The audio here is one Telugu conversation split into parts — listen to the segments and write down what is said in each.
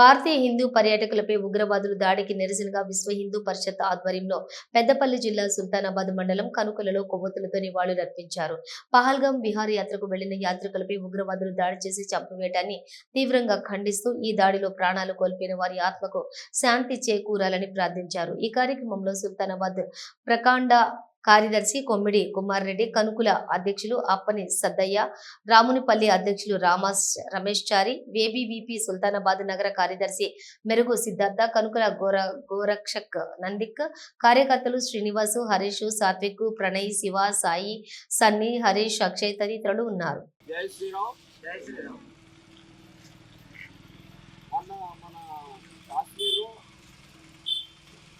భారతీయ హిందూ పర్యాటకులపై ఉగ్రవాదులు దాడికి నిరసనగా విశ్వ హిందూ పరిషత్ ఆధ్వర్యంలో పెద్దపల్లి జిల్లా సుల్తానాబాద్ మండలం కనుకలలో కొవ్వొత్తులతో నివాళులర్పించారు పహల్గాం విహార యాత్రకు వెళ్ళిన యాత్రికులపై ఉగ్రవాదులు దాడి చేసి చంపివేయటాన్ని తీవ్రంగా ఖండిస్తూ ఈ దాడిలో ప్రాణాలు కోల్పోయిన వారి ఆత్మకు శాంతి చేకూరాలని ప్రార్థించారు. ఈ కార్యక్రమంలో సుల్తానాబాద్ ప్రకాండ కార్యదర్శి కొమ్మిడి కుమార్ రెడ్డి కనుకుల అధ్యక్షులు అప్పని సద్దయ్య రామునిపల్లి అధ్యక్షులు రామాస్ రమేష్ చారి వేబీవీపీ సుల్తానాబాద్ నగర కార్యదర్శి మెరుగు సిద్ధార్థ కనుకుల గోర గోరక్షక్ నందిక్ కార్యకర్తలు శ్రీనివాసు హరీష్ సాత్విక్ ప్రణయ్ శివ సాయి సన్నీ హరీష్ అక్షయ్ తదితరులు ఉన్నారు. జై శ్రీరామ్. జై శ్రీరామ్. మొన్న మన కాశ్మీర్లో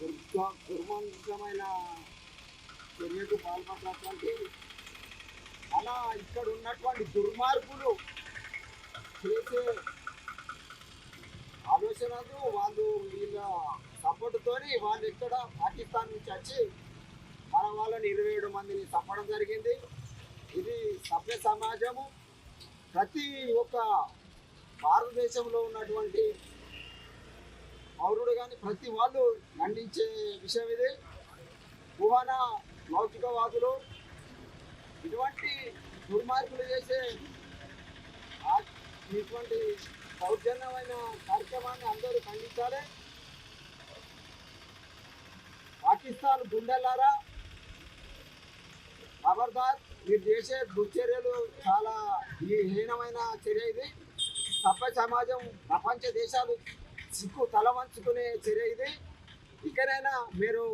దుర్గ దుర్మార్గమైన చర్యకు పాల్పడినటువంటి అలా ఇక్కడ ఉన్నటువంటి దుర్మార్గులు చేసే ఆలోచనలు వాళ్ళు వీళ్ళ సపోర్టుతో వాళ్ళు ఇక్కడ పాకిస్తాన్ నుంచి వచ్చి మన వాళ్ళని ఇరవై ఏడు మందిని చంపడం జరిగింది. ఇది సభ్య సమాజము. ప్రతి ఒక్క భారతదేశంలో ఉన్నటువంటి పౌరుడు కానీ ప్రతి వాళ్ళు ఖండించే విషయం ఇది. కుహన లౌకికవాదులు ఇటువంటి దుర్మార్గులు చేసే ఇటువంటి సౌజన్యమైన కార్యక్రమాన్ని అందరూ ఖండించాలి. పాకిస్తాన్ గుండెల్లారా? ఖబర్దార్ మీరు చేసే దుశ్చర్యలు చాలా హీనమైన చర్య ఇది. సభ్య సమాజం ప్రపంచ దేశాలు సిక్కు తల వంచుకునే చర్య ఇది. ఇకనైనా మీరు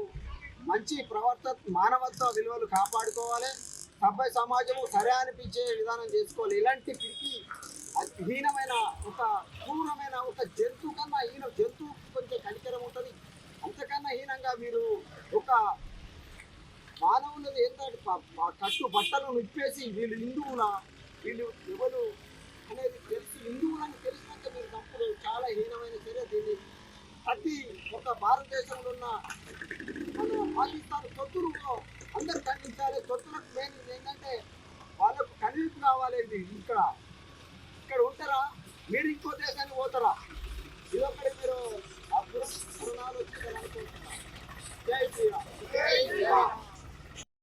మంచి ప్రవర్త మానవత్వ విలువలు కాపాడుకోవాలి. సభ్య సమాజము సరే అనిపించే విధానం చేసుకోవాలి. ఇలాంటి పిరికి హీనమైన ఒక క్రూరమైన ఒక జంతువు కన్నా హీన జంతువు కొంచెం కనికరం ఉంటుంది. అంతకన్నా హీనంగా మీరు ఒక మానవులది ఏంటంటే కట్టు బట్టలు నిప్పేసి వీళ్ళు హిందువుల వీళ్ళు ఎవరు అనేది తెలిసి హిందువులని తెలిసినాక మీరు తప్పుడు చాలా హీనమైన చర్య దీన్ని ప్రతి భారతదేశంలో ఉన్న పాకిస్తాన్ తొత్తురులో అందరు ఖండించాలి. తొత్తులకు మెయిన్ ఏంటంటే వాళ్ళకు కనువిప్పు కావాలి ఇక్కడ. ఇక్కడ ఉంటారా? మీరు ఇంకో దేశానికి పోతారా? ఇది ఒక